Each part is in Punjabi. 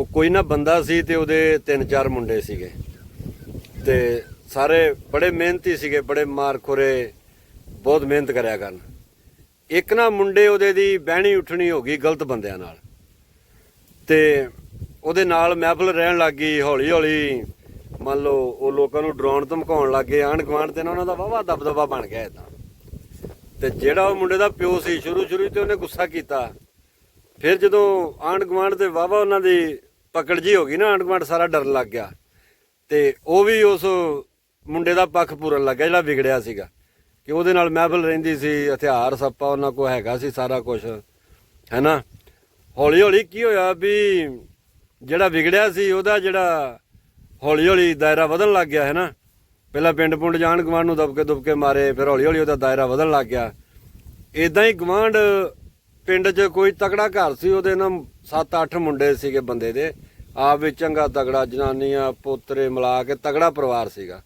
ਉਹ ਕੋਈ ਨਾ ਬੰਦਾ ਸੀ ਤੇ ਉਹਦੇ ਤਿੰਨ ਚਾਰ ਮੁੰਡੇ ਸੀਗੇ। ਤੇ ਸਾਰੇ ਬੜੇ ਮਿਹਨਤੀ ਸੀਗੇ, ਬੜੇ ਮਾਰ ਖੁਰੇ ਬਹੁਤ ਮਿਹਨਤ ਕਰਿਆ ਕਰਨ। ਇੱਕ ਨਾ ਮੁੰਡੇ ਉਹਦੇ ਦੀ ਬਹਿਣੀ ਉੱਠਣੀ ਹੋ ਗਈ ਗਲਤ ਬੰਦਿਆਂ ਨਾਲ। ਤੇ ਉਹਦੇ ਨਾਲ ਮਹਿਫਲ ਰਹਿਣ ਲੱਗ ਗਈ ਹੌਲੀ ਹੌਲੀ ਮੰਨ ਲਓ ਉਹ ਲੋਕਾਂ ਨੂੰ ਡਰਾਉਣ, ਧਮਕਾਉਣ ਲੱਗ ਗਏ ਆਂਢ ਗੁਆਂਢ ਤੇ ਨਾ ਉਹਨਾਂ ਦਾ ਵਾਵਾ ਦਬਦਬਾ ਬਣ ਗਿਆ ਇਦਾਂ ਤੇ ਜਿਹੜਾ ਉਹ ਮੁੰਡੇ ਦਾ ਪਿਓ ਸੀ ਸ਼ੁਰੂ ਸ਼ੁਰੂ ਤੇ ਉਹਨੇ ਗੁੱਸਾ ਕੀਤਾ। ਫਿਰ ਜਦੋਂ ਆਂਢ ਗੁਆਂਢ ਤੇ ਵਾਵਾ ਉਹਨਾਂ ਦੀ ਪਕੜ ਜੀ ਹੋ ਗਈ ਨਾ ਆਂਢ ਗੁਆਂਢ ਸਾਰਾ ਡਰਨ ਲੱਗ ਗਿਆ। ਤੇ ਉਹ ਵੀ ਉਸ ਮੁੰਡੇ ਦਾ ਪੱਖ ਪੂਰਨ ਲੱਗਾ ਜਿਹੜਾ ਵਿਗੜਿਆ ਸੀਗਾ। ਕਿ ਉਹਦੇ ਨਾਲ ਮਹਿਬਲ ਰਹਿੰਦੀ ਸੀ, ਹਥਿਆਰ, ਸੱਪਾ ਉਹਨਾਂ ਕੋਲ ਹੈਗਾ ਸੀ ਸਾਰਾ ਕੁਝ ਹੈਨਾ? ਹੌਲੀ ਹੌਲੀ ਕੀ ਹੋਇਆ ਵੀ ਜਿਹੜਾ ਵਿਗੜਿਆ ਸੀ, ਉਹਦਾ ਜਿਹੜਾ ਹੌਲੀ ਹੌਲੀ ਦਾਇਰਾ ਵਧਣ ਲੱਗ ਗਿਆ, ਹੈਨਾ? ਪਹਿਲਾਂ ਪਿੰਡ ਪੁੰਡ ਜਾਣ ਗਵਾਂਡ ਨੂੰ ਦਬਕੇ ਦੁਬਕੇ ਮਾਰੇ, ਫਿਰ ਹੌਲੀ ਹੌਲੀ ਉਹਦਾ ਦਾਇਰਾ ਵਧਣ ਲੱਗ ਗਿਆ। ਇਦਾਂ ਹੀ ਗਵਾਂਡ ਪਿੰਡ 'ਚ ਕੋਈ ਤਕੜਾ ਘਰ ਸੀ, ਉਹਦੇ ਨਾਲ 7-8 ਮੁੰਡੇ ਸੀਗੇ ਬੰਦੇ ਦੇ। ਆਪ ਵੀ ਚੰਗਾ ਤਗੜਾ ਜਨਾਨੀਆਂ, ਪੋਤਰੇ ਮਿਲਾ ਕੇ ਤਗੜਾ ਪਰਿਵਾਰ ਸੀਗਾ।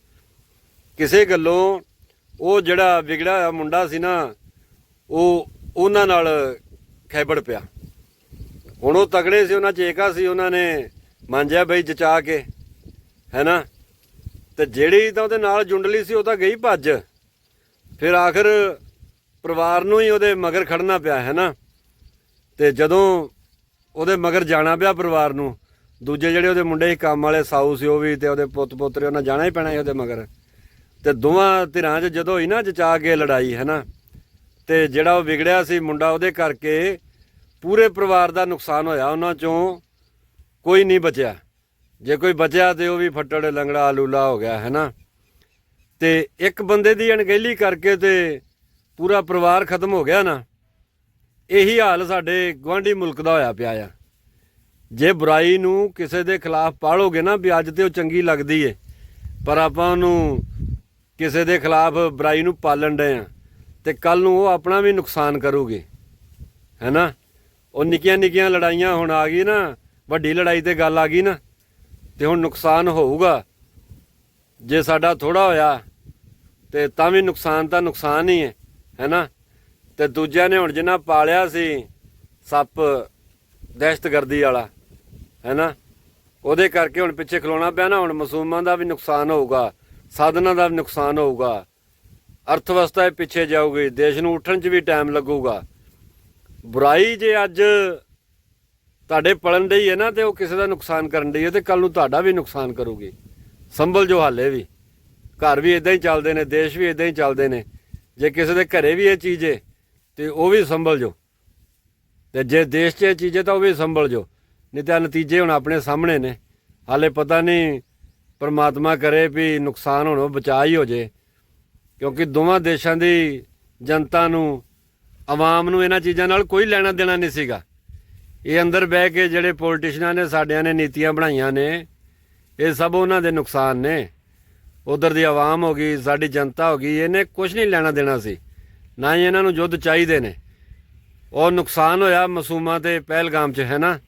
ਕਿਸੇ ਗੱਲੋਂ ਉਹ ਜਿਹੜਾ ਵਿਗੜਿਆ ਹੋਇਆ ਮੁੰਡਾ ਸੀ ਨਾ, ਉਹ ਉਹਨਾਂ ਨਾਲ ਖੈਬੜ ਪਿਆ। ਹੁਣ ਉਹ ਤਗੜੇ ਸੀ, ਉਹਨਾਂ ਚ ਏਕਾ ਸੀ, ਉਹਨਾਂ ਨੇ ਮੰਜਿਆ ਬਈ ਜਚਾ ਕੇ, ਹੈਨਾ? ਤੇ ਜਿਹੜੀ ਤਾਂ ਉਹਦੇ ਨਾਲ ਜੁੰਡਲੀ ਸੀ, ਉਹ ਤਾਂ ਗਈ ਭੱਜ। ਫਿਰ ਆਖਰ ਪਰਿਵਾਰ ਨੂੰ ਹੀ ਉਹਦੇ ਮਗਰ ਖੜਨਾ ਪਿਆ, ਹੈਨਾ? ਤੇ ਜਦੋਂ ਉਹਦੇ ਮਗਰ ਜਾਣਾ ਪਿਆ ਪਰਿਵਾਰ ਨੂੰ, ਦੂਜੇ ਜਿਹੜੇ ਉਹਦੇ ਮੁੰਡੇ ਸੀ, ਕੰਮ ਵਾਲੇ, ਸਾਊ ਸੀ ਉਹ ਵੀ ਤੇ ਉਹਦੇ ਪੁੱਤ ਪੋਤਰੇ ਉਹਨਾਂ ਜਾਣਾ ਹੀ ਪੈਣਾ ਸੀ ਉਹਦੇ ਮਗਰ। ਤੇ ਦੋਵਾਂ ਧਿਰਾਂ 'ਚ ਜਦੋਂ ਹੀ ਨਾ ਜਚਾ ਕੇ ਲੜਾਈ ਹੈ ਨਾ ਤੇ ਜਿਹੜਾ ਉਹ ਵਿਗੜਿਆ ਸੀ ਮੁੰਡਾ ਉਹਦੇ ਕਰਕੇ ਪੂਰੇ ਪਰਿਵਾਰ ਦਾ ਨੁਕਸਾਨ ਹੋਇਆ, ਉਹਨਾਂ ਚੋਂ ਕੋਈ ਨਹੀਂ ਬਚਿਆ। ਜੇ ਕੋਈ ਬਚਿਆ ਤੇ ਉਹ ਵੀ ਫੱਟੜ, ਲੰਗੜਾ ਲੂਲਾ ਹੋ ਗਿਆ ਹੈ ਨਾ ਤੇ ਇੱਕ ਬੰਦੇ ਦੀ ਅਣਗਹਿਲੀ ਕਰਕੇ ਤੇ ਪੂਰਾ ਪਰਿਵਾਰ ਖਤਮ ਹੋ ਗਿਆ ਨਾ। ਇਹੀ ਹਾਲ ਸਾਡੇ ਗਵਾਂਢੀ ਮੁਲਕ ਦਾ ਹੋਇਆ ਪਿਆ ਆ। ਜੇ ਬੁਰਾਈ ਨੂੰ ਕਿਸੇ ਦੇ ਖਿਲਾਫ ਪਾਲੋਗੇ ਨਾ ਵੀ ਅੱਜ ਤੇ ਉਹ ਚੰਗੀ ਲੱਗਦੀ ਏ, ਪਰ ਆਪਾਂ ਉਹਨੂੰ ਕਿਸੇ ਦੇ ਖਿਲਾਫ ਬੁਰਾਈ ਨੂੰ ਪਾਲਣ ਡਏ ਆ ਤੇ ਕੱਲ ਨੂੰ ਉਹ ਆਪਣਾ ਵੀ ਨੁਕਸਾਨ ਕਰੂਗੇ। ਹੈਨਾ ਉਹ ਨਿੱਕੀਆਂ ਨਿੱਕੀਆਂ ਲੜਾਈਆਂ ਹੁਣ ਆ ਗਈ ਨਾ, ਵੱਡੀ ਲੜਾਈ ਤੇ ਗੱਲ ਆ ਗਈ ਨਾ, ਤੇ ਹੁਣ ਨੁਕਸਾਨ ਹੋਊਗਾ। ਜੇ ਸਾਡਾ ਥੋੜਾ ਹੋਇਆ ਤੇ ਤਾਂ ਵੀ ਨੁਕਸਾਨ ਤਾਂ ਨੁਕਸਾਨ ਹੀ ਹੈ ਹੈਨਾ ਤੇ ਦੂਜਿਆਂ ਨੇ ਹੁਣ ਜਿੰਨਾ ਪਾਲਿਆ ਸੀ ਸੱਪ, ਦਹਿਸ਼ਤਗਰਦੀ ਵਾਲਾ, ਹੈਨਾ? ਉਹਦੇ ਕਰਕੇ ਹੁਣ ਪਿੱਛੇ ਖਲੋਣਾ ਪਿਆ ਨਾ, ਹੁਣ ਮਾਸੂਮਾਂ ਦਾ ਵੀ ਨੁਕਸਾਨ ਹੋਊਗਾ, ਸਾਧਨਾਂ ਦਾ ਵੀ ਨੁਕਸਾਨ ਹੋਊਗਾ। ਅਰਥ ਵਿਵਸਥਾ ਪਿੱਛੇ ਜਾਊਗੀ, ਦੇਸ਼ ਨੂੰ ਉੱਠਣ 'ਚ ਵੀ ਟਾਈਮ ਲੱਗੂਗਾ। ਬੁਰਾਈ ਜੇ ਅੱਜ ਤੁਹਾਡੇ ਪਲਣ ਡਈ ਹੈ ਨਾ, ਤੇ ਉਹ ਕਿਸੇ ਦਾ ਨੁਕਸਾਨ ਕਰਨ ਡਈ ਹੈ, ਤੇ ਕੱਲ ਨੂੰ ਤੁਹਾਡਾ ਵੀ ਨੁਕਸਾਨ ਕਰੂਗੀ। ਸੰਭਲ ਜੋ ਹਾਲੇ ਵੀ। ਘਰ ਵੀ ਇਦਾਂ ਹੀ ਚੱਲਦੇ ਨੇ, ਦੇਸ਼ ਵੀ ਇਦਾਂ ਹੀ ਚੱਲਦੇ ਨੇ। ਜੇ ਕਿਸੇ ਦੇ ਘਰੇ ਵੀ ਇਹ ਚੀਜ਼ ਏ ਤੇ ਉਹ ਵੀ ਸੰਭਲ ਜੋ ਤੇ ਜੇ ਦੇਸ਼ 'ਚ ਇਹ ਚੀਜ਼ ਹੈ ਤਾਂ ਉਹ ਵੀ ਸੰਭਲ ਜੋ ਨਹੀਂ ਤਾਂ ਨਤੀਜੇ ਹੁਣ ਆਪਣੇ ਸਾਹਮਣੇ ਨੇ। ਹਾਲੇ ਪਤਾ ਨਹੀਂ ਪਰਮਾਤਮਾ ਕਰੇ ਵੀ ਨੁਕਸਾਨ ਹੋਣੋਂ ਬਚਾ ਹੀ ਹੋ ਜੇ। ਕਿਉਂਕਿ ਦੋਵਾਂ ਦੇਸ਼ਾਂ ਦੀ ਜਨਤਾ ਨੂੰ, ਆਵਾਮ ਨੂੰ ਇਹਨਾਂ ਚੀਜ਼ਾਂ ਨਾਲ ਕੋਈ ਲੈਣਾ ਦੇਣਾ ਨਹੀਂ ਸੀਗਾ। ਇਹ ਅੰਦਰ ਬਹਿ ਕੇ ਜਿਹੜੇ ਪੋਲੀਟੀਸ਼ੀਅਨਾਂ ਨੇ, ਸਾਡਿਆਂ ਨੇ ਨੀਤੀਆਂ ਬਣਾਈਆਂ ਨੇ, ਇਹ ਸਭ ਉਹਨਾਂ ਦੇ ਨੁਕਸਾਨ ਨੇ। ਉਧਰ ਦੀ ਆਵਾਮ ਹੋ ਗਈ, ਸਾਡੀ ਜਨਤਾ ਹੋ ਗਈ, ਇਹਨੇ ਕੁਝ ਨਹੀਂ ਲੈਣਾ ਦੇਣਾ ਸੀ। ਨਾ ਹੀ ਇਹਨਾਂ ਨੂੰ ਯੁੱਧ ਚਾਹੀਦੇ ਨੇ। ਉਹ ਨੁਕਸਾਨ ਹੋਇਆ ਮਸੂਮਾਂ ਤੇ ਪਹਿਲਗਾਮ 'ਚ, ਹੈ ਨਾ?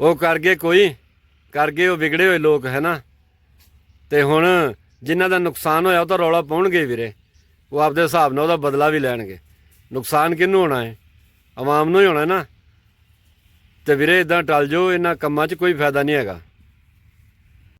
ਉਹ ਕਰ ਗਏ ਕੋਈ, ਕਰ ਗਏ, ਉਹ ਵਿਗੜੇ ਹੋਏ ਲੋਕ, ਹੈ ਨਾ? ਤੇ ਹੁਣ ਜਿਨ੍ਹਾਂ ਦਾ ਨੁਕਸਾਨ ਹੋਇਆ ਉਹ ਤਾਂ ਰੌਲਾ ਪਾਉਣਗੇ ਵੀਰੇ। ਉਹ ਆਪਦੇ ਹਿਸਾਬ ਨਾਲ ਉਹਦਾ ਬਦਲਾ ਵੀ ਲੈਣਗੇ। ਨੁਕਸਾਨ ਕਿਹਨੂੰ ਹੋਣਾ ਹੈ? ਆਵਾਮ ਨੂੰ ਹੀ ਹੋਣਾ ਨਾ। ਤੇ ਵੀਰੇ ਇਦਾਂ ਟਲ ਜਾਓ, ਇਹਨਾਂ ਕੰਮਾਂ 'ਚ ਕੋਈ ਫਾਇਦਾ ਨਹੀਂ ਹੈਗਾ।